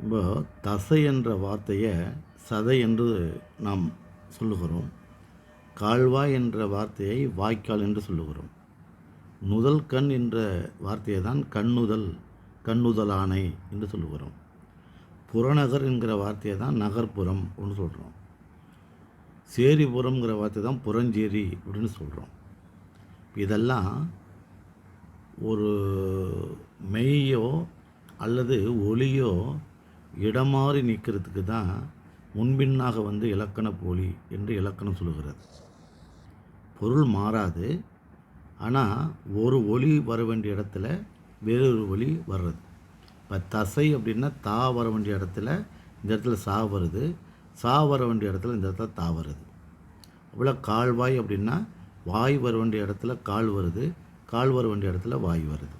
இப்போ தசை என்ற வார்த்தையை சதை என்று நாம் சொல்லுகிறோம். கால்வாய் என்ற வார்த்தையை வாய்க்கால் என்று சொல்லுகிறோம். நுதல் கண் என்ற வார்த்தையை தான் கண்ணுதல் கண்ணுதலானை என்று சொல்லுகிறோம். புறநகர் என்கிற வார்த்தையை தான் நகர்ப்புறம் அப்படின்னு சொல்கிறோம் சேரிபுரம்ங்கிற வார்த்தை தான் புறஞ்சேரி அப்படின்னு சொல்கிறோம் இதெல்லாம் ஒரு மெய்யோ அல்லது ஒளியோ இடமாறி நிற்கிறதுக்கு தான் முன்பின்னாக வந்து இலக்கண போலி என்று இலக்கணம் சொல்லுகிறது. பொருள் மாறாது. ஆனால் ஒரு ஒளி வர வேண்டிய இடத்துல வேறொரு ஒளி வர்றது. இப்போ தசை அப்படின்னா தா வர வேண்டிய இடத்துல இந்த இடத்துல சா வருது. சா வர வேண்டிய இடத்துல இந்த இடத்துல தா வருது. அவ்வளோ கால்வாய் அப்படின்னா வாய் வர வேண்டிய இடத்துல கால் வருது. கால் வர வேண்டிய இடத்துல வாய் வருது.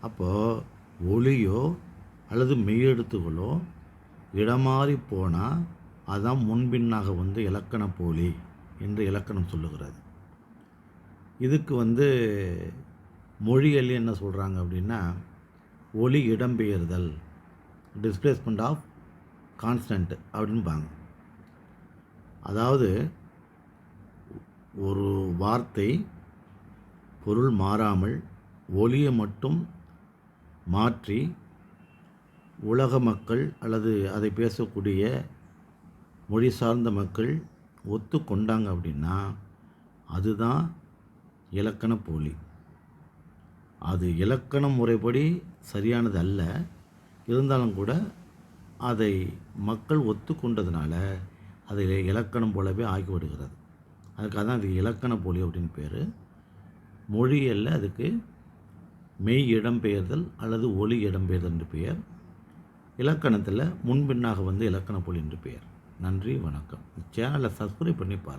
அப்போது ஒளியோ அல்லது மெய்யெழுத்துகளோ இடமாறி போனால் அதான் முன்பின்னாக வந்து இலக்கண போலி என்று இலக்கணம் சொல்லுகிறது. இதுக்கு வந்து மொழியல் என்ன சொல்கிறாங்க அப்படின்னா ஒளி இடம்பெயர்தல் டிஸ்பிளேஸ்மெண்ட் ஆஃப் கான்ஸ்டன்ட் அப்படின்பாங்க அதாவது ஒரு வார்த்தை பொருள் மாறாமல் ஒளியை மட்டும் மாற்றி உலக மக்கள் அல்லது அதை பேசக்கூடிய மொழி சார்ந்த மக்கள் ஒத்துக்கொண்டாங்க அப்படின்னா அதுதான் இலக்கண போலி. அது இலக்கண முறைப்படி சரியானது அல்ல. இருந்தாலும் கூட அதை மக்கள் ஒத்துக்கொண்டதுனால அதை இலக்கணம் போலவே ஆகிவிடுகிறது. அதுக்காக தான் அது இலக்கண போலி அப்படின்னு பேர். மொழியல்ல அதுக்கு மெய் இடம்பெயர்தல் அல்லது ஒளி இடம்பெயர்தல் என்று பெயர். இலக்கணத்தில் முன்பின்னாக வந்து இலக்கண போலி என்று பெயர். நன்றி வணக்கம். சேனலை சப்ஸ்கிரைப் பண்ணி பாருங்கள்